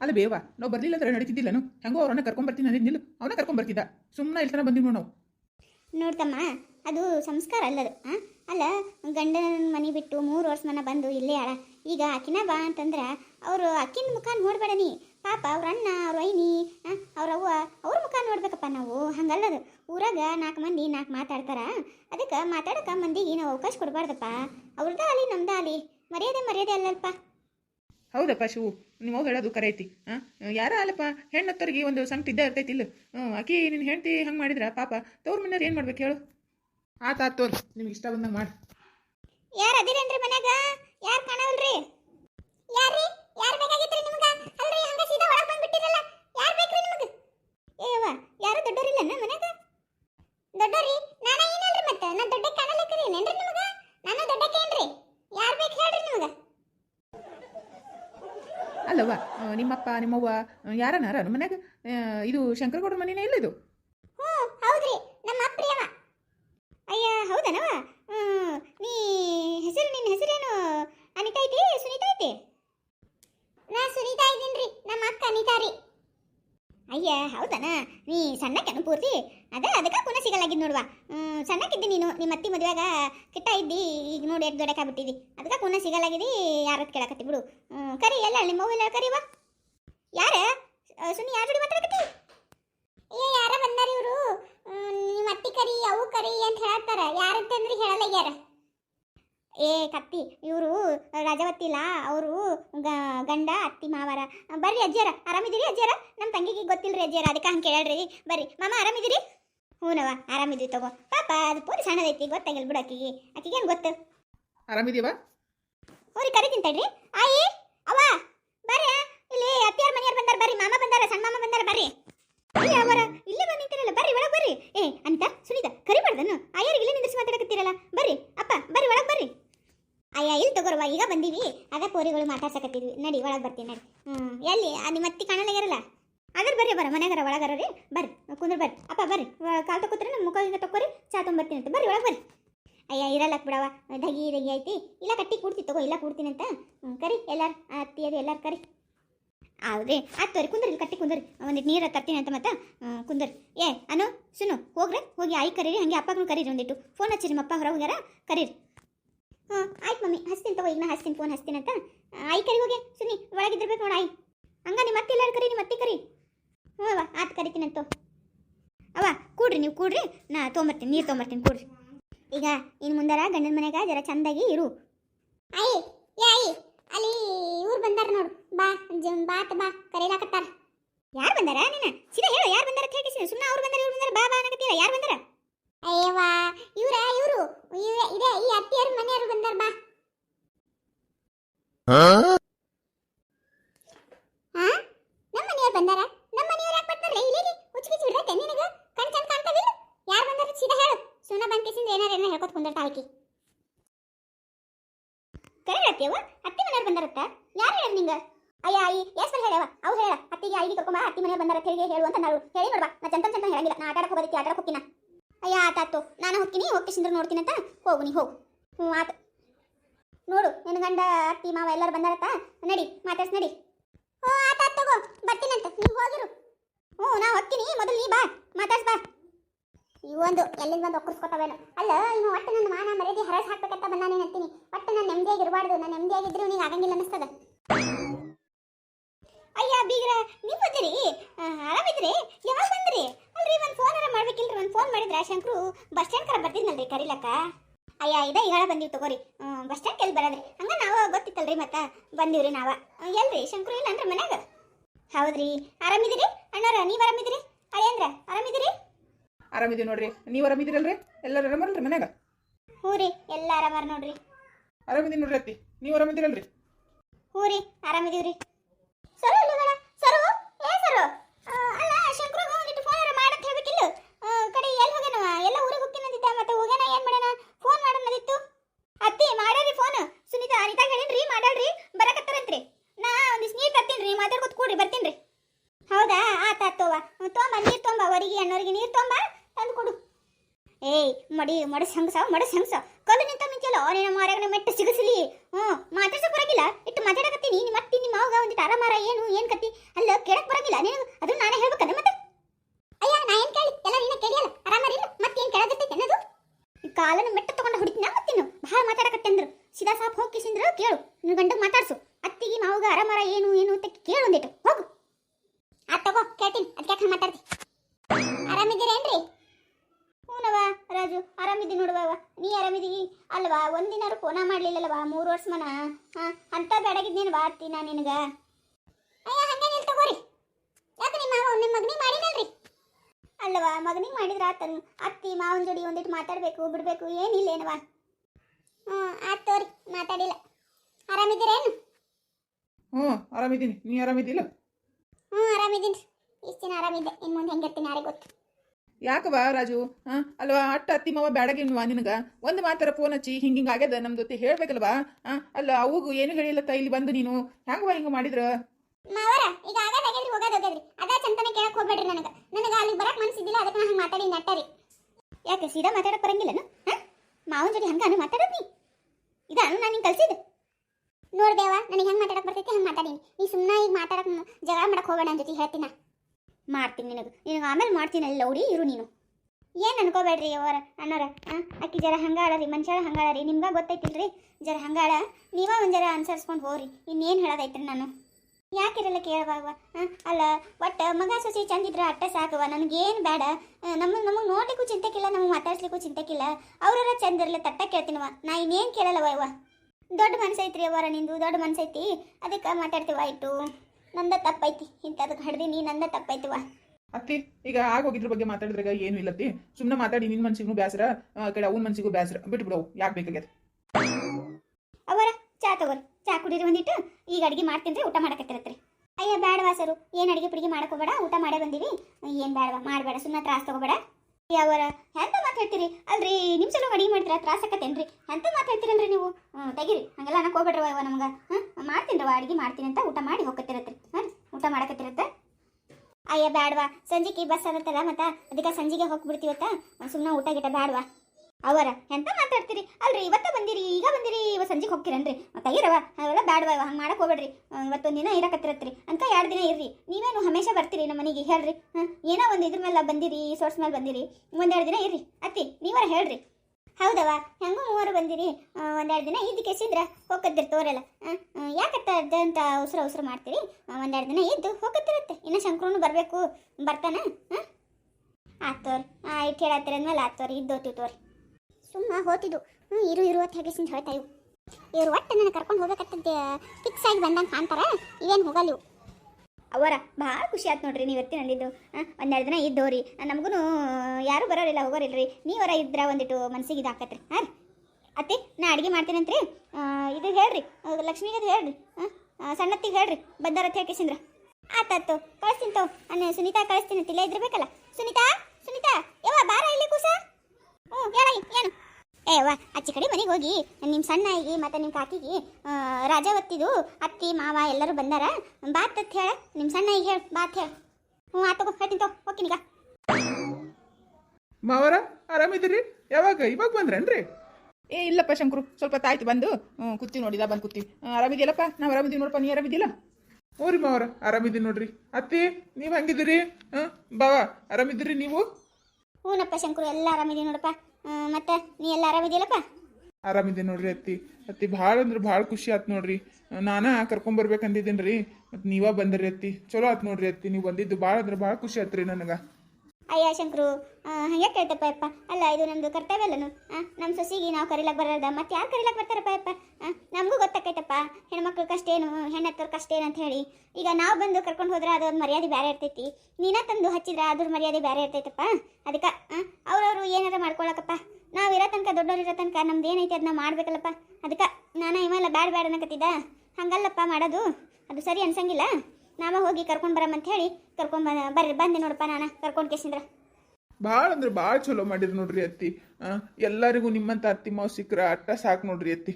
ಅಲ್ಲ ಬೇವ ನಾವು ಬರ್ಲಿಲ್ಲ ಅಂದ್ರೆ ನಡೀತಿದ್ದಿಲ್ಲನು ಹೆಂಗೋ ಅವ್ರನ್ನ ಕರ್ಕೊಂಬರ್ತೀನಿ ನಿಲ್ಲು. ಅವನ ಕರ್ಕೊಂಬರ್ತಿದ್ದ ಸುಮ್ಮನೆ ಇಲ್ತನ ಬಂದಿವ್ ಬಂದಿವಿ ನಾವು. ನೋಡ್ತಮ್ಮ ಅದು ಸಂಸ್ಕಾರ ಅಲ್ಲದು ಅದು ಅಲ್ಲ ಗಂಡನ ಮನೆ ಬಿಟ್ಟು ಮೂರು ವರ್ಷ ಮನ ಬಂದು ಇಲ್ಲೇ ಅಳ ಈಗ ಅಕ್ಕಿನ ಬಾ ಅಂತಂದ್ರೆ ಅವರು ಅಕ್ಕಿನ ಮುಖ ನೋಡ್ಬೇಡ ನೀ. ಪಾಪ ಅವ್ರ ಅಣ್ಣ ಅವ್ರ ವೈನಿ ಅವ್ರ ಅವ್ವ ಅವ್ರ ಮುಖ ನೋಡ್ಬೇಕಪ್ಪ ನಾವು. ಹಂಗಲ್ಲದು ಊರಾಗ ನಾಲ್ಕು ಮಂದಿ ನಾಲ್ಕು ಮಾತಾಡ್ತಾರ. ಅದಕ್ಕೆ ಮಾತಾಡಕ ಮಂದಿಗೆ ನಾವು ಅವಕಾಶ ಕೊಡಬಾರ್ದಪ್ಪ. ಅವ್ರದ ಅಲ್ಲಿ ನಮ್ದ ಅಲ್ಲಿ ಮರ್ಯಾದೆ ಮರ್ಯಾದೆ ಅಲ್ಲಲ್ಪ. ಹೌದಪ್ಪ ಶಿವು. ನೀವು ಹೇಳೋದು ಕರೆ ಐತಿ ಯಾರ ಅಲ್ಲಪ್ಪ? ಹೆಣ್ಣತ್ತರಿಗೆ ಒಂದು ಸಂಕಟ ಇದ್ದೇ ಇರ್ತೈತಿ ಇಲ್ಲ. ಆಕಿ ನಿನ್ನ ಹೆಂಡತಿ ಹಂಗೆ ಮಾಡಿದ್ರ? ಪಾಪ, ತವ್ರ ಮನೆಯವ್ರು ಏನು ಮಾಡ್ಬೇಕು ಹೇಳು? ಆತ, ಆತು ನಿಮ್ಗೆ ಇಷ್ಟ ಬಂದಂಗೆ ಮಾಡಿ. ಯಾರು ಅದಿರೇನ್ರಿ ಮನ್ಯಾಗ ಯಾರು ಕಾಣವಲ್ರಿ ಯಾರ್ರಿ ಯಾರು ಬೇಕಾಗಿತ್ರಿ ನಿಮ್ಗ ಅಲ್ರಿ ಹಂಗ ಸೀದಾ ಒಳಗ್ ಬಂದ್ಬಿಟ್ಟಿರಲ್ಲ ಯಾರು ಬೇಕ್ರಿ ನಿಮ್ಗ ಏಯವ್ವ ಯಾರು ದೊಡ್ಡೋರಿಲ್ಲ ನಮ್ಮ ಮನ್ಯಾಗ ದೊಡ್ಡೋರಿ ನಾನ ಏನಲ್ರಿ ಮತ್ತೆ ನಾ ದೊಡ್ಡ ಕಾಣಲಕ್ಕರಿ ಏನೇನ್ರಿ ನಿಮ್ಗ ನಾನು ದೊಡ್ಡಕ್ಕೇನ್ರಿ ಯಾರು ಬೇಕು ಹೇಳ್ರಿ ನಿಮ್ಗ ಅಲ್ಲವ್ವ ಆ, ನಿಮ್ಮಪ್ಪ ನಿಮ್ಮವ್ವ ಯಾರನಾರ ನಮ್ಮ ಇದು ಶಂಕರಗೌಡ್ರ ಮನೆನೇ ಇಲ್ಲ ಇದು? ಹ್ಞೂ, ಹೌದ್ರಿ. ನಮ್ಮ ಅಪ್ರಿಯವ ಅಯ್ಯ, ಹೌದನವ? ನೀ ಹೆಸರು, ನಿನ್ನ ಹೆಸರೇನು? ಅನಿತಾ ಐತಿ, ಸುನೀತಾ ಐತಿ? ನಾ ಸುನೀತಾ ಇದ್ದೀನ್ರಿ. ನಮ್ಮ ಅಕ್ಕ ಅನಿತಾ ರೀ. ಅಯ್ಯ, ಹೌದನ? ನೀ ಸಣ್ಣಕ್ಕೇನು ಪೂರ್ತಿ ಅದ, ಅದಕ್ಕೆ ಪುನಃ ಸಿಗಲಾಗಿದ್ ನೋಡುವ. ಸಣ್ಣಕ್ಕಿದ್ದಿ ನೀನು. ನಿಮ್ಮ ಅತ್ತಿ ಮದುವೆಗ ಕಿಟ್ಟ ಇದ್ದಿ. ಈಗ ನೋಡಿ ಎಷ್ಟು ದೊಡ್ಡಕ್ಕಾಗ್ಬಿಟ್ಟಿದ್ದಿ. ಅದಕ್ಕೆ ಪುನ ಸಿಗಲಾಗಿದಿ ಯಾರ ಕೇಳಕತ್ತಿ ಬಿಡು. ಕರಿ ಎಲ್ಲ, ನಿಮ್ಮ ಮೊಬೈಲ್ ಕರಿವ ಯಾರ? ಸುನಿ ಯಾರ ಜೋಡಿ ಮಾತಾಡಕತ್ತಿ? ಏ ಯಾರ ಬಂದಾರ ಇವರು? ನಿಮ್ಮ ಅತ್ತಿ ಕರಿ ಅವು ಕರಿ ಅಂತ ಹೇಳ್ತಾರ. ಯಾರಂತಂದ್ರೆ ಹೇಳಲ್ಲ ಯಾರ. ಏ ಕತ್ತಿ ಇವರು ರಜವತ್ತಿಲ್ಲ ಅವರು ಗಂಡ ಅತ್ತಿ ಮಾವರ. ಬರ್ರಿ ಅಜ್ಜಾರ ಆರಾಮಿದ್ದೀರಿ ಅಜ್ಜಾರ ನಮ್ಮ ತಂಗಿಗೆ ಗೊತ್ತಿಲ್ರಿ ಅಜ್ಜಾರ ಅದಕ್ಕೆ ಹಂಗೆ ಕೇಳ್ರಿ ಬರ್ರಿ ಮಾಮ ಆರಾಮಿದ್ದೀರಿ? ಹ್ಞೂನವ ಆರಾಮಿದ್ದೀವಿ ತಗೋ. ಪಾಪ ಅದು ಪೂರಿ ಸಣ್ಣದೈತಿ ಗೊತ್ತಾಗಿಲ್ಲ ಬಿಡು ಆಕಿಗೆ ಆಕಿಗೆ ಏನು ಗೊತ್ತು ಆರಾಮಿದೀವ ಹೋರಿ ಕರಿತೀನಿ ತಡ್ರಿ. ಆಯಿ ಅವ ಬರ್ರಿ ಇಲ್ಲಿ ಅತ್ತಿಯಾರ ಮನೆಯವ್ರು ಬಂದಾರ ಬರ್ರಿ ಮಾಮ ಬಂದಾರ ಸಣ್ಣ ಮಾಮ ಬಂದಾರ ಬರ್ರಿ. ಅಯ್ಯ ಅವರ, ಇಲ್ಲೇ ಬಂದು ನಿಂತಿರಲ್ಲ, ಬರ್ರಿ, ಒಳಗೆ ಬರ್ರಿ. ಏ ಅಂತ ಕರಿ ಕರಿಬಾರ್ದನ್ನು ಅಯ್ಯೋ ಇಲ್ಲೇ ನಿಂದಿಸಿ ಮಾತಾಡಕತ್ತೀರಲ್ಲ. ಬರ್ರಿ, ಅಪ್ಪ, ಬರ್ರಿ, ಒಳಗೆ ಬರ್ರಿ. ಅಯ್ಯ ಇಲ್ಲಿ ತಗೋರವ್ವ ಈಗ ಬಂದೀವಿ. ಅದ ಪೋರಿಗಳು ಮಾತಾಡ್ಸಕತ್ತಿದ್ವಿ. ನಡಿ, ಒಳಗೆ ಬರ್ತೀನಿ, ನಡಿ. ಹ್ಞೂ ಎಲ್ಲಿ ನಿಮ್ಮ ಅತ್ತಿ ಕಾಣಲಾಗ್ಯಾರಲ್ಲ ಅದ್ರ ಬರ್ರಿ, ಬರ ಮನೆಗಾರ ಒಳಗಾರ ರೀ ಬರ್ರಿ, ಕುಂದ್ರ ಬರ್ರಿ. ಅಪ್ಪ, ಬರ್ರಿ ಕಾಲು ತಗೋತೀರಿ ನಮ್ಮ ಮುಖದಿಂದ ತಗೋರಿ ಚಾ ತೊಗೊಂಬರ್ತೀನಿ ಅಂತ. ಬರ್ರಿ, ಒಳಗೆ ಬರ್ರಿ. ಅಯ್ಯ, ಇರಲ್ಲ ಬಿಡವ ದಗಿ ದಗಿ ಐತಿ. ಇಲ್ಲ, ಕಟ್ಟಿ ಕೂಡ್ತಿ, ತಗೋ, ಇಲ್ಲ, ಕೂಡ್ತೀನಿ ಅಂತ. ಕರಿ, ಎಲ್ಲಾರು, ಅತ್ತಿ, ಅದು ಎಲ್ಲಾರು ಕರಿ. ಹೌದ್ರಿ ಆಯ್ತು ತೋರಿ ಕುಂದ್ರಿ ಕಟ್ಟಿ ಕುಂದರಿ ಒಂದಿಟ್ಟು ನೀರು ತರ್ತೀನಿ ಅಂತ ಮತ್ತೆ ಕುಂದ್ರಿ ಏ, ಅನು, ಸುನು, ಹೋಗ್ರಿ? ಹೋಗಿ ಆಯಿ ಕರೀರಿ, ಹಂಗೆ ಅಪ್ಪಗೂ ಕರೀರಿ ಒಂದಿಟ್ಟು. ಫೋನ್ ಹಚ್ಚಿರಿ ನಿಮ್ಮ ಅಪ್ಪ ಹೊರ ಹೋಗ್ಯಾರ ಕರೀರಿ. ಹಾಂ ಆಯ್ತು ಮಮ್ಮಿ ಹಸ್ತೀನಿ ತಗೋ, ಈಗ ನಾ ಹಸ್ತೀನಿ ಫೋನ್ ಹಚ್ತೀನಿ ಅಂತ. ಆಯಿ ಕರಿ ಹೋಗಿ. ಸುನಿ ಒಳಗಿದ್ದಿರ್ಬೇಕು ನೋಡ ಆಯಿ. ಹಂಗ ನಿಮ್ಮ ಮತ್ತೆ ಎಲ್ಲಾರು ಕರಿ ನಿಮ್ಮ ಅತ್ತೆ ಕರಿ ಹ್ಞೂ ಅವ ಆತ್ ಕರಿತೀನಿ ಅಂತ ಅವ ಕೂಡ್ರಿ, ನೀವು ಕೂಡ್ರಿ. ನಾ ತೊಗೊಂಬರ್ತೀನಿ ನೀರು ತೊಗೊಂಬರ್ತೀನಿ ಕೂಡ್ರಿ. ಈಗ ಇನ್ನು ಮುಂದಾರ ಗಂಡನ ಮನೆಗೆ ಜರ ಚಂದಾಗಿ ಇರು. ಆಯಿ, ಏ, ಆಯಿ. ಅಲ್ಲಿ ಇವ್ರು ಬಂದಾರ ನೋಡು. ಬಾ ಬಾತ್ ಬಾ ಕರೆಯಲಾಕತ್ತಾರ ಯಾರು ಬಂದಾರ ನೀನ ಸೀದಾ ಹೇಳು ಯಾರು ಬಂದಾರ ಅಂತ ಹೇಳಿ ಸುಮ್ಮನೆ ಅವ್ರು ಬಂದಾರ ಇವ್ರು ಬಂದಾರ ಬಾ ಬಾ ಅನ್ನಕತ್ತೀರ ಯಾರು ಬಂದಾರ? ಅಯ್ಯವ್ವ ಇವ್ರ ಇವರು ಇದೇ ಈ ಅತ್ತಿಯರ ಮನೆಯವರು ಬಂದಾರ ಬಾ ಹಾ ನಮ್ಮ ಮನೆಯವ್ರು ಬಂದಾರ ನಮ್ಮ ಮನೆಯವ್ರು ಯಾಕೆ ಬರ್ತಾರಲ್ಲ ಇಲ್ಲಿ ಹುಚ್ಚಿಗಿಚ್ಚಿ ಬಿಡ್ತೈತೆ ನಿನಗ ಕಣ್ ಚಂದ ಕಾಣ್ತಾವಿಲ್ಲ ಯಾರು ಬಂದಾರ ಸೀದಾ ಹೇಳು ಸುಮ್ಮನೆ ಬಂದ್ ಕೇಸಿಂದ ಏನಾರ ಏನೋ ಹೇಳ್ಕೊತ ಕುಂದಿರ್ತಾವ ಆಕಿ ಕರೆ ಹೇಳತ್ತೇವ ಅತ್ತಿ ಮನೆಯವ್ರು ಬಂದಾರತ್ತ? ಯಾರು ಹೇಳ ನಿಂಗ? ಅಯ್ಯ ಅಯ್ಯ ಎಷ್ಟು ಸಲ ಹೇಳ್ಯಾವ, ಅವ್ರು ಹೇಳ ಅತ್ತಿಗೆ ಐಡಿ ಕರ್ಕೊಂಬ ಅತ್ತಿ ಮನೆಯವ್ರು ಬಂದಾರ ಹೇಳಿ ಹೇಳು ಅಂತ ನಾವು ಹೇಳಿ ನೋಡ್ಬಾ ನಾ ಚಂದ ಚಂದ ಹೇಳಂಗಿಲ್ಲ. ನಾ ಆಟಾಡಕ್ಕೆ ಹೋಗೋದಕ್ಕೆ ಆಟಾಡಕ್ಕೆ ಹೋಗ್ತೀನ ಅಯ್ಯ ಆತಾತು ನಾನು ಹೋಗ್ತೀನಿ, ಹೋಗಿ ಸಿಂದ್ರ ನೋಡ್ತೀನಿ ಅಂತ ಹೋಗು ನೀ, ಹೋಗು. ಹ್ಞೂ, ಆತು. ನೋಡು ನಿನ್ನ ಗಂಡ, ಅತ್ತಿ, ಮಾವ ಎಲ್ಲರೂ ಬಂದಾರತ್ತ? ನಡಿ, ಮಾತಾಡ್ಸ್, ನಡಿ. ಓ ಆತಾತ್ ತಗೋ. ಬರ್ತೀನಂತ. ನೀವು ಹೋಗಿರು. ಹ್ಞೂ, ನಾ ಹೋಗ್ತೀನಿ. ಮೊದಲು ನೀ ಬಾ. ಮಾತಾಡ್ಸ್, ಬಾ. ಇವೊಂದು ಎಲ್ಲಿಂದ ಬಂದು ಒಕ್ಕರ್ಸ್ಕೊತಾವೇನು ಅಲ್ಲ ಇನ್ನು ಒಟ್ಟು ನನ್ನ ಮಾನ ಮರ್ಯಾದೆ ಹರಸ್ ಹಾಕ್ಬೇಕಂತ ಬಂದಾನೆ ಅಂತೀನಿ ಒಟ್ಟು ನಾನು ನೆಮ್ಮದಿಯಾಗಿ ಇರಬಾರ್ದು. ನಾನು ನೆಮ್ಮದಿಯಾಗಿದ್ರೆ ನೀನು ಆಗಂಗಿಲ್ಲ ಅನಿಸ್ತದ ಅಯ್ಯ ಬೀಗ್ರ ನೀವು ಬಂದಿರಿ ಆ, ಆರಾಮಿದ್ರಿ? ಯಾವಾಗ ಬಂದ್ರಿ? ಅಲ್ರಿ ಒಂದು ಫೋನ್ ಅರ ಮಾಡ್ಬೇಕಿಲ್ರಿ? ಒಂದು ಫೋನ್ ಮಾಡಿದ್ರೆ ಶಂಕರು ಬಸ್ ಸ್ಟ್ಯಾಂಡ್ ಕರ ಬರ್ತಿದ್ನಲ್ರಿ ಕರಿಲಕ್ಕ? ಅಯ್ಯ ಇದ ಈಗ ಬಂದೀವಿ ತಗೋರಿ. ಬಸ್ ಸ್ಟ್ಯಾಂಡ್ ಎಲ್ಲಿ ಬರೋದ್ರಿ? ಹಂಗ ನಾವು ಗೊತ್ತಿತ್ತಲ್ರಿ ಮತ್ತೆ? ಬಂದೀವ್ರಿ ನಾವ. ಎಲ್ರಿ ಶಂಕರು ಇಲ್ಲ ಅಂದ್ರೆ ಮನ್ಯಾಗ? ಹೌದ್ರಿ. ಆರಾಮಿದಿರಿ? ಅಣ್ಣಾರ ನೀವು ಆರಾಮಿದಿರಿ? ಅಯ್ಯಂದ್ರ ಆರಾಮಿದಿರಿ? ಆರಾಮಿದೀವಿ ನೋಡ್ರಿ. ನೀವು ಆರಾಮಿದ್ದೀರಲ್ರಿ ಎಲ್ಲರೂ ಆರಾಮಲ್ರಿ ಮನ್ಯಾಗ? ಹ್ಞೂ ರೀ ಎಲ್ಲ ಆರಾಮಾರ ನೋಡ್ರಿ. ಆರಾಮಿದೀನಿ ನೋಡ್ರಿ ಅತ್ತಿ. ನೀವು ಆರಾಮಿದ್ದೀರಲ್ರಿ ಹ್ಞೂ ರೀ ಆರಾಮಿದೀವ್ರಿ ಸರು ಇಲ್ಲಗಳ ಸರು ಏ ಸರು ಅಲ್ಲ ಶಂಕ್ರಗ ಒಂದಿಟ್ಟು ಫೋನ್ ಮಾಡಕ್ಕೆ ಹೇಳ್ಬೇಕಿಲ್ಲ ಆ, ಕಡೆ ಎಲ್ಲಿ ಹೋಗ್ಯಾನವ ಎಲ್ಲ ಊರಿಗೆ ಹೋಗ್ತೀನಿ ಅಂದಿದ್ದ ಮತ್ತೆ ಹೋಗ್ಯಾನ ಏನ್ ಮಾಡ್ಯಾನ? ಫೋನ್ ಮಾಡೋಣದಿತ್ತು ಅತ್ತಿ ಮಾಡ್ಯಾರಿ ಫೋನ್ ಸುನೀತಾ ಅನಿತಾ ಹೇಳಿನ್ರಿ ಮಾಡಾಳ್ರಿ ಬರಕತ್ತಾರಂತ್ರಿ. ನಾ ಒಂದಿಷ್ಟು ನೀರು ತರ್ತೀನಿ ಮಾತಾಡ್ಕೊತ ಕೂಡ್ರಿ ಬರ್ತೀನಿ ಹೌದಾ? ಆತ ತೋವಾ. ತೋಂಬ ನೀರ್ ತೊಂಬ ಅವರಿಗೆ ಅನ್ನೋರಿಗೆ ನೀರ್ ತೊಂಬ. ತಂದು ಕೊಡು. ಏಯ್, ಮಡಿ ಮಡಸ್ ಹಂಗಸ ಮಡಸ್ ಹಂಗಸ ಕಲ್ಲು ನಿಂತ ನಿಂತಿಯಲ್ಲ ನಿನ್ನ ಮಾರ್ಯಾಗ ಮೆಟ್ಟ ಸಿಗಸಲಿ. ಹ್ಞೂ ಮಾತಾಡ್ಸ ಬರಂಗಿಲ್ಲ. ಇಟ್ಟು ಮಾತಾಡಕತ್ತೀನಿ. ನೀನು ಮತ್ತೆ ನಿಮ್ಮ ಮಾವಗ ಒಂದಿಟ್ಟು ಆರಾಮಾರ ಏನು ಏನು ಕತ್ತಿ ಅಲ್ಲ, ಕೇಳಕ್ ಬರಂಗಿಲ್ಲ. ನೀನು ಅದನ್ನ ನಾನೇ ಹೇಳ್ಬೇಕಂದ್ರೆ ಮತ್ತೆ? ಅಯ್ಯ, ನಾ ಏನು ಕೇಳಿ? ಎಲ್ಲ ನೀನೇ ಕೇಳಿಯಲ್ಲ? ಆರಾಮಾರಿಲ್ಲ ಏನು ಕೇಳದಿರ್ತೈತೆ ಅನ್ನೋದು? ಕಾಲನ ಮೆಟ್ಟ ತಗೊಂಡು ಹೊಡಿತೀನ ಮತ್ತಿನ್ನು ಭಾಳ ಮಾತಾಡಕತ್ತೆ ಅಂದ್ರು. ಸಿದಾ ಸಾಪ್ ಹೋಗಿ ಕಿಸಿಂದ್ರು, ಕೇಳು. ನಿನ್ನ ಗಂಡಗ್ ಮಾತಾಡ್ಸು. ಅತ್ತಿಗೆ ಮಾವಗ ಆರಾಮಾರ ಏನು ಏನು ಅಂತ ಕೇಳು ಒಂದಿಟ್ಟು ಹೋಗು. ಆ, ತಗೋ, ಕೇಳ್ತೀನಿ. ಅದಕ್ಕೆ ಮಾತಾಡ್ತಿ? ಆರಾಮಿದ್ದೀರೇನ್ರಿ? ಹ್ಞೂನವ ರಾಜು? ಆರಾಮಿದ್ದಿ ನೋಡುವವ ನೀ ಆರಾಮಿದಿ ಅಲ್ವಾ? ಒಂದಿನಾರು ಫೋನ ಮಾಡ್ಲಿಲ್ಲಲ್ವಾ ಮೂರು ವರ್ಷ ಮನ. ಹಾ ಅಂತ ಬೇಡಾಗಿದ್ನೇನು ಬಾರ್ತಿ ನಾ ನಿನಗ? ಅಯ್ಯ ಹಂಗೇನಿಲ್ಲ ತಗೋರಿ. ಯಾಕೆ ನಿಮ್ಮ ಮಾವ ನಿಮ್ಮ ಮಗನಿ ಮಾಡಿನಲ್ರಿ ಅಲ್ಲವಾ ಮಗನಿಗೆ ಮಾಡಿದ್ರ ಆತನು ಅತ್ತಿ ಮಾವನ ಜೋಡಿ ಒಂದಿಟ್ಟು ಮಾತಾಡಬೇಕು ಬಿಡಬೇಕು ಏನಿಲ್ಲ ಏನವಾ? ಹ್ಞೂ ಆತ್ ತೋರಿ ಮಾತಾಡಿಲ್ಲ. ಆರಾಮಿದ್ದೀರೇನು ಹ್ಞೂ ಆರಾಮಿದ್ದೀನಿ. ನೀ ಆರಾಮಿದ್ದಿಲ್ಲ ಹ್ಞೂ ಆರಾಮಿದ್ದೀನಿ. ಇಷ್ಟು ದಿನ ಆರಾಮಿದ್ದೆ. ಇನ್ನು ಮುಂದೆ ಹೆಂಗಿರ್ತೀನಿ ಯಾರಿಗೆ ಗೊತ್ತು. ಯಾಕವ ರಾಜು? ಹಾಂ? ಅಲ್ವಾ ಅತ್ತಿ ಮಾವ ಬ್ಯಾಡಗಿನ್ವಾ ನಿನಗ? ಒಂದು ಮಾತರ ಫೋನ್ ಹಚ್ಚಿ ಹಿಂಗೆ ಹಿಂಗೆ ಆಗ್ಯದ ನಮ್ಮ ಜೊತೆ ಹೇಳ್ಬೇಕಲ್ವಾ? ಹಾಂ? ಅಲ್ಲ ಅವುಗೂ ಏನು ಹೇಳಿಲ್ಲತ್ತ ಇಲ್ಲಿ ಬಂದು ನೀನು? ಹೆಂಗವ ಹಿಂಗೆ ಮಾಡಿದ್ರ? ಮಾವರ, ಈಗ ಆಗದ ಆಗ್ಯದ್ರಿ ಹೋಗದ ಹೋಗದ್ರಿ ಅದ ಚಂತನ ಕೇಳಕ್ ಹೋಗ್ಬೇಡ್ರಿ ನನಗೆ. ನನಗೆ ಅಲ್ಲಿ ಬರಕ್ ಮನ್ಸಿದ್ದಿಲ್ಲ, ಅದಕ್ಕೆ ನಾ ಹಂಗೆ ಮಾತಾಡಿ ನಟ್ಟರಿ ಯಾಕೆ, ಸೀದಾ ಮಾತಾಡಕ್ ಬರಂಗಿಲ್ಲನು ಹಾ? ಮಾವನ ಜೊತೆ ಹಂಗಾನು ಮಾತಾಡೋದ್ ನೀ? ಇದಾನು ನಾನು ನಿಂಗೆ ಕಲ್ಸಿದ್ದು ನೋಡ್ದೇವ ನನಗೆ ಹೆಂಗೆ ಮಾತಾಡಕ್ ಬರ್ತೈತಿ ಹಂಗೆ ಮಾತಾಡೀನಿ. ನೀ ಸುಮ್ಮನೆ ಈಗ ಮಾತಾಡಕ್ ಜಗಳ ಮಾಡಕ್ ಹೋಗಬೇಡ ನನ್ನ ಜೊತೆ, ಹೇಳ್ತೀನ? ಮಾಡ್ತೀನಿ ನಿನಗೆ. ನಿನಗೆ ಆಮೇಲೆ ಮಾಡ್ತೀನಿ ಅಲ್ಲಿ ಲೌಡಿ, ಇರು ನೀನು. ಏನು ಅನ್ಕೋಬೇಡ್ರಿ ಅವರ ಅಣ್ಣವ್ರ ಹಾಂ ಅಕ್ಕಿ ಜರ ಹಂಗಾಳ ರೀ ಮನುಷ್ಯರ ಹಂಗಾಳ ರೀ ನಿಮ್ಗೆ ಗೊತ್ತೈತಿಲ್ರಿ? ಜರ ಹಂಗಾಳ, ನೀವ ಒಂದು ಜರ ಅನ್ಸರ್ಸ್ಕೊಂಡು ಹೋಗ್ರಿ, ಇನ್ನೇನು ಹೇಳೋದೈತ್ರಿ ನಾನು? ಯಾಕಿರಲ್ಲ ಕೇಳವಾಗ ಅಲ್ಲ, ಒಟ್ಟು ಮಗ ಸೊಸಿ ಚಂದಿದ್ರ ಅಟ್ಟ ಸಾಕವ ನನಗೇನು ಬೇಡ. ನಮ್ಮ ನಮಗೆ ನೋಡ್ಲಿಕ್ಕೂ ಚಿಂತೆಕಿಲ್ಲ, ನಮಗೆ ಮಾತಾಡ್ಸ್ಲಿಕ್ಕೂ ಚಿಂತೆಕಿಲ್ಲ. ಅವ್ರ ಚಂದ ಇರಲ್ಲ ತಟ್ಟ ಕೇಳ್ತೀನವ ನಾ ಇನ್ನೇನು ಕೇಳಲ್ಲವ ಇವ ದೊಡ್ಡ ಮನಸ್ಸೈತ್ರಿ ಅವರ ನಿಂದು, ದೊಡ್ಡ ಮನಸ್ಸೈತಿ ಅದಕ್ಕೆ ಮಾತಾಡ್ತೀವ ಇಟ್ಟು. ನಂದ ತಪ್ಪೈತಿ. ಇಂಥದಕ್ಕೆ ನೀ ನಂದ ತಪ್ಪೈತಿವಾ ಅತ್ತಿ ಈಗ ಆಗೋಗಿದ್ರ ಬಗ್ಗೆ ಮಾತಾಡಿದ್ರಾಗ ಏನು ಇಲ್ಲತ್ತಿ. ಸುಮ್ಮನೆ ಮಾತಾಡಿ ನಿನ್ನ ಮನ್ಸಿಗೂ ಬೇಸರ ಆ ಕಡೆ ಅವನ ಮನ್ಸಿಗೂ ಬೇಸರ ಬಿಟ್ಬಿಡವು ಯಾಕೆ ಬೇಕಾಗ್ಯದ? ಅವರ ಚಾ ತಗೋರಿ. ಚಾ ಕುಡೀರಿ ಬಂದಿಟ್ಟು ಈಗ ಅಡಿಗೆ ಮಾಡ್ತೀನಿ ಊಟ ಮಾಡಕತ್ತಿರತ್ರಿ. ಅಯ್ಯ ಬೇಡವಾ ಸರು. ಏನು ಅಡಿಗೆ ಪಿಡಿಗೆ ಮಾಡಕೋಬೇಡ ಊಟ ಮಾಡೇ ಬಂದೀವಿ. ಏನು ಬೇಡವಾ ಮಾಡಬೇಡ. ಸುಮ್ಮನೆ ತ್ರಾಸ ತಗೋಬೇಡ. ಅವರ ಎಂತ ಮಾತಾಡ್ತೀರಿ ಅಲ್ರಿ, ನಿಮ್ ಸಲ ಅಡಿಗೆ ಮಾಡ್ತೀರಾ? ತ್ರಾಸ ಆಕತ್ತೇನ್ರಿ? ಎಂತ ಮಾತಾಡ್ತೀರಲ್ರಿ ನೀವು? ಹ್ಞೂ ತೆಗಿರಿ. ಹಂಗೆಲ್ಲ ಅನ್ನಕ್ಕೆ ಹೋಗ್ಬೇಡ್ರವ ಇವ ನಮ್ಗೆ. ಹಾಂ ಮಾಡ್ತೀನಿ ರವ ಅಡಿಗೆ ಮಾಡ್ತೀನಿ ಅಂತ ಊಟ ಮಾಡಿ ಹೋಗತ್ತಿರತ್ರಿ ಹಾಂ ಊಟ ಮಾಡಕತ್ತಿರತ್ತೆ. ಅಯ್ಯ, ಬ್ಯಾಡ್ವಾ. ಸಂಜೆಗೆ ಬಸ್ ಆಗತ್ತಲ್ಲ ಮತ್ತೆ? ಅದಕ್ಕೆ ಸಂಜೆಗೆ ಹೋಗ್ಬಿಡ್ತೀವತ್ತ? ಸುಮ್ಮನೆ ಊಟ ಗಿಟ ಬೇಡವಾ ಅವರ, ಎಂತ ಮಾತಾಡ್ತೀರಿ? ಅಲ್ರಿ, ಇವತ್ತ ಬಂದಿರಿ, ಈಗ ಬಂದಿರಿ ಇವತ್ತು ಸಂಜೆಗೆ ಹೋಗ್ತೀರನ್ರಿ? ತೆಗಿರವ ಅವೆಲ್ಲ ಬ್ಯಾಡವ ಹಂಗೆ ಮಾಡಕ್ಕೆ ಹೋಗ್ಬೇಡ್ರಿ. ಇವತ್ತೊಂದು ದಿನ ಇರಕತ್ತಿರತ್ರಿ. ಅಂತ ಎರಡು ದಿನ ಇರ್ರಿ. ನೀವೇನು ಹಮೇಶ ಬರ್ತೀರಿ ನಮ್ಮ ಮನೆಗೆ, ಹೇಳ್ರಿ. ಹಾಂ, ಏನೋ ಒಂದು ಇದ್ರ ಮೇಲೆ ಬಂದಿರಿ, ಸೋರ್ಸ್ ಮೇಲೆ ಬಂದಿರಿ. ಒಂದೆರಡು ದಿನ ಇರ್ರಿ. ಅತ್ತಿ, ನೀವರ ಹೇಳ್ರಿ. ಹೌದವ ಹೆಂಗೂ ಮೂವರು ಬಂದಿರಿ. ಒಂದೆರಡು ದಿನ ಇದ್ದು ಕೆಸಿದ್ರ ಹೋಗತ್ತಿರ್ ತೋರಲ್ಲ. ಯಾಕತ್ತ ಅಂತ ಉಸಿರು ಉಸಿರು ಮಾಡ್ತೀರಿ? ಒಂದೆರಡು ದಿನ ಇದ್ದು ಹೋಗತ್ತಿರತ್ತೆ ಇನ್ನು ಶಂಕ್ರೂನು ಬರಬೇಕು. ಬರ್ತಾನ? ಹಾಂ? ಆತೋರಿ ತೋರಿ ಆಯ್ತು ಹೇಳತ್ತಿರ ಅಂದ್ಮೇಲೆ ಆತೋರಿ ತೋರಿ ಇದ್ದೋತಿ ತೋರಿ. ಸುಮ್ಮ ಹೋತಿದ್ದು. ಹ್ಞೂ ಇರು ಇರು ಅಂತ ಹೇಗಿಸಿಂದ ಹೇಳ್ತಾ ಇವು ಇವ್ರು ಒಟ್ಟು ನನ್ನ ಕರ್ಕೊಂಡು ಹೋಗ್ಬೇಕಂತ ಫಿಕ್ಸ್ ಆಗಿ ಬಂದಂಗೆ ಕಾಣ್ತಾರ. ಇವೇನು ಹೋಗಲ್ಲ? ಇವು ಅವರ ಭಾಳ ಖುಷಿ ಆಯ್ತು ನೋಡ್ರಿ ನೀವು ಇರ್ತೀನಿ ಅಲ್ಲಿದ್ದು ಹಾಂ ಒಂದೆರಡು ದಿನ ಇದ್ದವ್ರಿ ನಮಗೂ ಯಾರು ಬರೋರಿಲ್ಲ, ಹೋಗೋರಿಲ್ರಿ. ನೀವರ ಇದ್ರ ಒಂದಿಟ್ಟು ಮನ್ಸಿಗೆ ಇದಾಕತ್ರಿ. ಹಾಂ ಹಾಂ ಅತ್ತಿ, ನಾ ಅಡುಗೆ ಮಾಡ್ತೀನಂತ್ರಿ ಇದು ಹೇಳ್ರಿ. ಅದು ಲಕ್ಷ್ಮಿಗೆ ಅದು ಹೇಳ್ರಿ. ಹಾಂ ಸಣ್ಣತ್ತಿಗೆ ಹೇಳ್ರಿ. ಬಂದಾರತ್ ಹೇಳ್ಕೇಸಿಂದ್ರ ಆತಾತು, ಕಳಿಸ್ತೀನಿ ತೋ. ನಾನು ಸುನೀತಾ ಕಳಿಸ್ತೀನಿ ತಿಲ್ಲ ಇದ್ರಬೇಕಲ್ಲ ಸುನೀತಾ ಸುನೀತಾ. ಯಾವ ಬಾರ ಇಲ್ಲಿ ಕೂಸ. ಹ್ಞೂ ಹೇಳ ಏನು? ಏ ವಾ ಅಚ್ಚಿ ಕಡೆ ಮನೆಗೆ ಹೋಗಿ ನಿಮ್ಮ ಸಣ್ಣಾಯಿಗೆ ಮತ್ತೆ ನಿಮ್ಮ ಕಾಕಿಗೆ ರಾಜ ಒತ್ತಿದು ಅತ್ತಿ ಮಾವ ಎಲ್ಲರೂ ಬಂದಾರ. ಬಾತ್ ಅಂತ ಹೇಳ ನಿಮ್ಮ ಸಣ್ಣಾಯಿಗೆ ಹೇಳ ಬಾತ್ ಹೇಳ. ಹ್ಞೂ ಆತ ತಗೋ ಹೇಳ್ತೀನಿ ತಗೋ ಹೋಗ್ತೀನಿ ಈಗ. ಮಾವರ ಆರಾಮಿದ್ದೀರಿ? ಯಾವಾಗ? ಇವಾಗ ಬಂದ್ರೇನ್ರಿ? ಏ ಇಲ್ಲಪ್ಪ ಶಂಕರು ಸ್ವಲ್ಪ ತಾಯ್ತು ಬಂದು ಹ್ಞೂ ಕೂತೀವಿ ನೋಡಿದ ಬಂದು ಕೂತೀವಿ. ಆರಾಮಿದ್ಯಲ್ಲಪ್ಪ? ನಾವು ಆರಾಮಿದ್ದೀವಿ ನೋಡಪ್ಪ ನೀ ಆರಾಮಿದ್ದಿಲ್ಲ ಹ್ಞೂ ರೀ ಮಾವರ ಆರಾಮಿದ್ದೀನಿ ನೋಡ್ರಿ. ಅತ್ತಿ ನೀವು ಹಂಗಿದ್ದೀರಿ? ಹಾಂ ಬಾವ ಆರಾಮಿದ್ದೀರಿ ನೀವು? ಹ್ಞೂನಪ್ಪ ಶಂಕರು, ಎಲ್ಲ ಆರಾಮಿದೀನಿ ನೋಡಪ್ಪ. ಮತ್ತೆ ನೀ ಎಲ್ಲ ಆರಾಮಿದೆಯಲ್ಲಪ್ಪ? ಆರಾಮಿದ್ದೀನಿ ನೋಡ್ರಿ ಅತ್ತಿ. ಅತ್ತಿ ಭಾಳ ಅಂದ್ರೆ ಭಾಳ ಖುಷಿ ಆತ್ ನೋಡ್ರಿ. ನಾನ ಕರ್ಕೊಂಬರ್ಬೇಕಂದಿದ್ದೀನಿ ರೀ ಮತ್ತು ನೀವ ಬಂದ್ರಿ ಅತ್ತಿ. ಚಲೋ ಆತ್ ನೋಡ್ರಿ ಅತ್ತಿ. ನೀವು ಬಂದಿದ್ದು ಭಾಳ ಅಂದ್ರೆ ಭಾಳ ಖುಷಿ ಆತ್ರಿ ನನಗೆ. ಅಯ್ಯ ಶಂಕರು ಹಂಗೆ ಕೇಳ್ತಪ್ಪ ಯಪ್ಪ ಅಲ್ಲ, ಇದು ನಮ್ದು ಕರ್ತವ್ಯ ಅಲ್ಲನು? ನಮ್ಮ ಸೊಸಿಗೆ ನಾವು ಕರಿಲಕ್ಕೆ ಬರೋದ ಮತ್ತೆ ಯಾರು ಕರಿಲಕ್ಕೆ ಬರ್ತಾರಪ್ಪ ಯಪ್ಪ ನಮಗೂ ಗೊತ್ತಾಕೈತಪ್ಪ. ಹೆಣ್ಮಕ್ಳು ಕಷ್ಟ ಏನು ಹೆಣ್ಣತ್ತವ್ರ ಕಷ್ಟ ಏನು ಅಂತ ಹೇಳಿ. ಈಗ ನಾವು ಬಂದು ಕರ್ಕೊಂಡು ಹೋದ್ರೆ ಅದೊಂದು ಮರ್ಯಾದೆ ಬೇರೆ ಇರ್ತೈತಿ. ನೀನ ತಂದು ಹಚ್ಚಿದ್ರೆ ಅದ್ರ ಮರ್ಯಾದೆ ಬೇರೆ ಇರ್ತೈತಪ್ಪ. ಅದಕ್ಕೆ ಅವ್ರವ್ರು ಏನಾರ ಮಾಡ್ಕೊಳಕಪ್ಪ. ನಾವು ಇರೋ ತನಕ, ದೊಡ್ಡವ್ರು ಇರೋ ತನಕ ನಮ್ದು ಏನೈತಿ ಅದನ್ನ ಮಾಡ್ಬೇಕಲ್ಲಪ್ಪ. ಅದಕ್ಕೆ, ನಾನು ಇವೆಲ್ಲ ಬ್ಯಾಡ ಬ್ಯಾಡ ಅನ್ನಕತ್ತಿದ್ದ? ಹಂಗಲ್ಲಪ್ಪ ಮಾಡೋದು. ಅದು ಸರಿ ಅನ್ಸಂಗಿಲ್ಲ? ನಾವ ಹೋಗಿ ಕರ್ಕೊಂಡು ಅಂತ ಹೇಳಿ ಕರ್ಕೊಂಡ್ ಬರ್ರಿ, ಬಂದೆ ನೋಡಪ್ಪ ನಾನು, ಕರ್ಕೊಂಡು ಕೇಸಿಂದ್ರ. ಭಾಳ ಅಂದ್ರೆ ಭಾಳ ಚಲೋ ಮಾಡಿರಿ ನೋಡ್ರಿ ಅತ್ತಿ. ಎಲ್ಲರಿಗೂ ನಿಮ್ಮಂತ ಅತ್ತಿ ಮಾವು ಸಿಕ್ಕ್ರ ಅಟ್ಟ ಸಾಕು ನೋಡ್ರಿ ಅತ್ತಿ.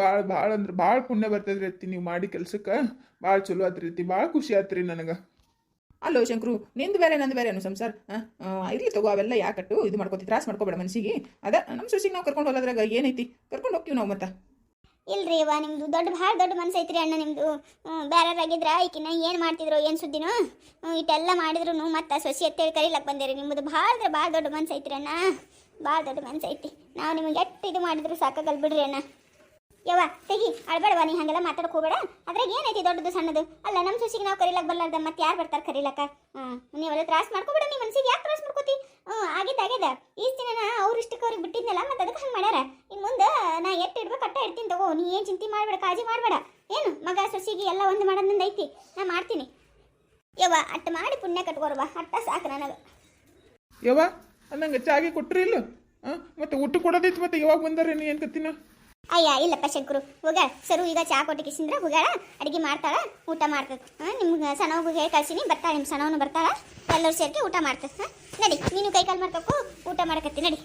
ಭಾಳ ಭಾಳ ಅಂದ್ರೆ ಭಾಳ ಪುಣ್ಯ ಬರ್ತದ್ರಿ ಅತ್ತಿ ನೀವು ಮಾಡಿ ಕೆಲ್ಸಕ್ಕೆ. ಭಾಳ ಚಲೋ ಆತ್ರಿ ಅತ್ತಿ ಭಾಳ ಖುಷಿ ಆತ್ರಿ ನನಗೆ. ಅಲ್ಲೋ ಶಂಕರು, ನಿಂದು ಬೇರೆ, ನಂದು ಬೇರೆ ಅನು ಸಂಸಾರ. ಇರ್ಲಿ ತಗೋ, ಅವೆಲ್ಲ ಯಾಕಟ್ಟು ಇದು ಮಾಡ್ಕೋತಿ, ತ್ರಾಸ್ ಮಾಡ್ಕೋಬೇಡ ಮನಸ್ಸಿಗೆ ಅದ ನಮ್ಮ ಸೊಸಿಗೆ ನಾವು ಕರ್ಕೊಂಡು ಹೋಗೋದ್ರಾಗ ಏನೈತಿ? ಕರ್ಕೊಂಡು ಹೋಗ್ತೀವಿ ನಾವು ಮತ್ತೆ? ಇಲ್ರಿ ಅವ್ವ, ನಿಮ್ದು ದೊಡ್ಡ ಭಾಳ ದೊಡ್ಡ ಮನ್ಸು ಐತ್ರಿ ಅಣ್ಣ ನಿಮ್ದು. ಬೇರೆಯವ್ರಾಗಿದ್ರ ಈಕಿನ ಏನು ಮಾಡ್ತಿದ್ರು, ಏನು ಸುದ್ದಿನೋ? ಇಟ್ಟೆಲ್ಲ ಮಾಡಿದ್ರು ಮತ್ತೆ ಸೊಸಿ ಅಂತೇಳಿ ಕರೀಲಕ್ಕೆ ಬಂದಿರಿ. ನಿಮ್ಮದು ಭಾಳ ಅಂದ್ರೆ ಭಾಳ ದೊಡ್ಡ ಮನ್ಸು ಐತ್ರಿ ಅಣ್ಣ. ಭಾಳ ದೊಡ್ಡ ಮನ್ಸು ಐತಿ. ನಾವು ನಿಮಗೆ ಎಷ್ಟು ಇದು ಮಾಡಿದ್ರು ಸಾಕಾಗಲ್ ಬಿಡ್ರಿ ಅಣ್ಣ. ಯವ್ವ, ತೆಗಿ ಅಳ್ಬೇಡವ ನೀ ಹಂಗೆಲ್ಲ ಮಾತಾಡಕ್ ಹೋಗ್ಬೇಡ. ಅದ್ರಾಗ ಏನೈತಿ ದೊಡ್ಡದು, ಸಣ್ಣದು? ಅಲ್ಲ ನಮ್ಮ ಸೊಸಿಗೆ ನಾವು ಕರೀಲಕ್ ಬರ್ಲಾರ್ದ, ಮತ್ತೆ ಯಾರು ಬರ್ತಾರೆ ಕರೀಲಕ್ಕ? ಹ್ಞೂ, ನೀವೆಲ್ಲ ತ್ರಾಸ ಮಾಡ್ಕೊಬೇಡ ನೀ ಮನ್ಸಿಗೆ ಯಾಕೆ ತ್ರಾಸ ಮಾಡ್ಕೋತಿ? ಹ್ಞೂ, ಆಗಿದ್ದ ಈ ದಿನ ಅವ್ರ ಇಷ್ಟಕ್ಕೆ ಅವ್ರಿಗೆ ಬಿಟ್ಟಿದ್ನಲ್ಲ, ಮತ್ತೆ ಅದಕ್ಕೆ ಹಂಗೆ ಮಾಡ್ಯಾರ? ಇನ್ನು ಮುಂದೆ ನಾ ಎಟ್ಟು ಇಡ್ಬೇಕು ಅಟ್ಟ ಇಡ್ತೀನಿ ತಗೋ. ನೀ ಏನು ಚಿಂತೆ ಮಾಡಬೇಡ ಕಾಜಿ ಮಾಡಬೇಡ. ಏನು? ಮಗ ಸೊಸಿಗೆ ಎಲ್ಲ ಒಂದು ಮಾಡೋದ್ರಿಂದ ಐತಿ. ನಾ ಮಾಡ್ತೀನಿ. ಯವ್ವ ಅಟ್ಟ ಮಾಡಿ ಪುಣ್ಯ ಕಟ್ಕೋರ್ವ ಅಟ್ಟ ಸಾಕು ನನಗೆ. ಯವ್ವ ಅನ್ನಂಗೆ ಚಾಗಿ ಕೊಟ್ರಿ ಇಲ್ಲ? ಮತ್ತೆ ಊಟ ಕೊಡೋದಿತ್ತು ಮತ್ತೆ ಯಾವಾಗ ಬಂದಾರೆ ನೀ ಏನು ಕತ್ತಿನ? ಅಯ್ಯ ಇಲ್ಲಪ್ಪ ಶಂಕರು. ಹೋಗ್ಯಾಳ. ಸರು ಈಗ ಚಾ ಕೊಟ್ಟು ಕಿಸಿಂದ್ರ ಹೋಗ್ಯಾಳ. ಅಡಿಗೆ ಮಾಡ್ತಾಳ ಊಟ ಮಾಡ್ತದ. ಹಾಂ ನಿಮ್ಗೆ ಸಣ್ಣವ್ಗೆ ಹೇಳಿ ಕಳ್ಸೀನಿ. ಬರ್ತಾಳೆ ನಿಮ್ಮ ಸಣ್ಣವನು ಬರ್ತಾಳ. ಎಲ್ಲರೂ ಸೇರ್ಕೆ ಊಟ ಮಾಡ್ತದ. ಹಾಂ ನಡಿ. ನೀನು ಕೈ ಕಾಲು ಮಾಡ್ಕೋ ಊಟ ಮಾಡಕತ್ತಿ. ನಡಿ.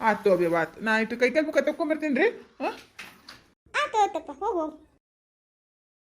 ಆತು ಅಬ್ಯವ ಆತು ನಾ ಇಟ್ಟು ಕೈ ಕಾಲು ಮುಖ ತಗೊಂಬರ್ತೀನಿ ರೀ. ಹಾಂ? ಆಯ್ತು ಆತಪ್ಪ ಹೋಗು ಹೋಗು.